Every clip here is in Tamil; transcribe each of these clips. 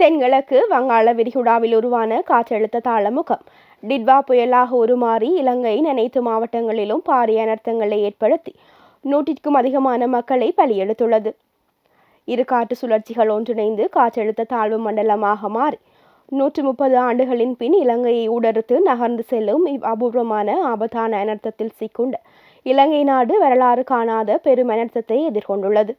தென்கிழக்கு வங்காள விரிகுடாவில் உருவான காற்றழுத்த தாளமுகம். டிட்வா புயலாக உருமாறி இலங்கையின் அனைத்து மாவட்டங்களிலும் பாரிய அனர்த்தங்களை ஏற்படுத்தி நூற்றிற்கும் அதிகமான மக்களை பலியெடுத்துள்ளது. இரு காற்று சுழற்சிகள் ஒன்றிணைந்து காற்றழுத்த தாழ்வு மண்டலமாக மாறி நூற்று முப்பது ஆண்டுகளின் பின் இலங்கையை ஊடறுத்து நகர்ந்து செல்லும் இவ் அபூர்வமான ஆபத்தான அனர்த்தத்தில் சிக்குண்ட இலங்கை நாடு வரலாறு காணாத பெரும் அனர்த்தத்தை எதிர்கொண்டுள்ளது.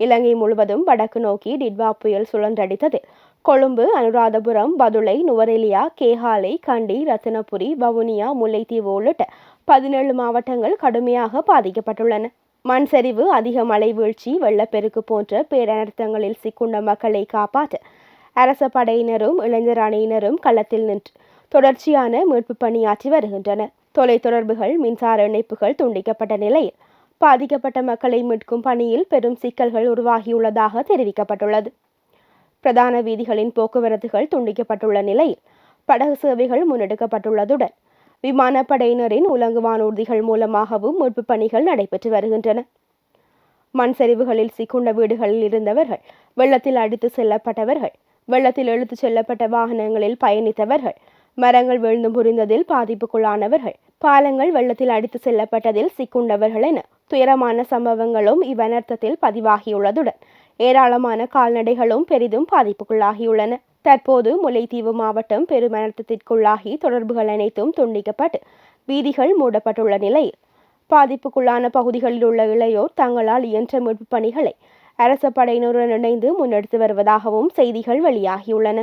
இலங்கை முழுவதும் வடக்கு நோக்கி டிட்வா புயல் சுழன்றடித்தது. கொழும்பு அனுராதபுரம் பதுளை நுவரெலியா கேகாலை கண்டி ரத்தினபுரி வவுனியா முல்லைத்தீவு உள்ளிட்ட பதினேழு மாவட்டங்கள் கடுமையாக பாதிக்கப்பட்டுள்ளன. மண் சரிவு அதிக மழை வீழ்ச்சி வெள்ளப்பெருக்கு போன்ற பேரனர்த்தங்களில் சிக்குண்ட மக்களை காப்பாற்ற அரச படையினரும் இளைஞர் அணியினரும் களத்தில் நின்று தொடர்ச்சியான மீட்பு பணியாற்றி வருகின்றனர். தொலைத்தொடர்புகள் மின்சார இணைப்புகள் துண்டிக்கப்பட்ட நிலையில் பாதிக்கப்பட்ட மக்களை மீட்கும் பணியில் பெரும் சிக்கல்கள் உருவாகியுள்ளதாக தெரிவிக்கப்பட்டுள்ளது. பிரதான வீதிகளின் போக்குவரத்துகள் துண்டிக்கப்பட்டுள்ள நிலையில் படகு சேவைகள் முன்னெடுக்கப்பட்டுள்ளதுடன் விமானப்படையினரின் உலங்கு வானூர்திகள் மூலமாகவும் மீட்பு பணிகள் நடைபெற்று வருகின்றன. மண் சரிவுகளில் சிக்குண்ட வீடுகளில் இருந்தவர்கள் வெள்ளத்தில் அடித்து செல்லப்பட்டவர்கள் வெள்ளத்தில் இழுத்துச் செல்லப்பட்ட வாகனங்களில் பயணித்தவர்கள் மரங்கள் விழுந்து புரிந்ததில் பாதிப்புக்குள்ளானவர்கள் பாலங்கள் வெள்ளத்தில் அடித்து செல்லப்பட்டதில் சிக்குண்டவர்கள் என துயரமான சம்பவங்களும் இவ்வனர்த்தத்தில் பதிவாகியுள்ளதுடன் ஏராளமான கால்நடைகளும் பெரிதும் பாதிப்புக்குள்ளாகியுள்ளன. தற்போது முல்லைத்தீவு மாவட்டம் பெருமனர்த்தத்திற்குள்ளாகி தொடர்புகள் அனைத்தும் துண்டிக்கப்பட்டு வீதிகள் மூடப்பட்டுள்ள நிலையில் பாதிப்புக்குள்ளான பகுதிகளில் உள்ள இளையோர் தங்களால் இயன்ற மீட்புப் பணிகளை அரச படையினருடன் இணைந்து முன்னெடுத்து வருவதாகவும் செய்திகள் வெளியாகியுள்ளன.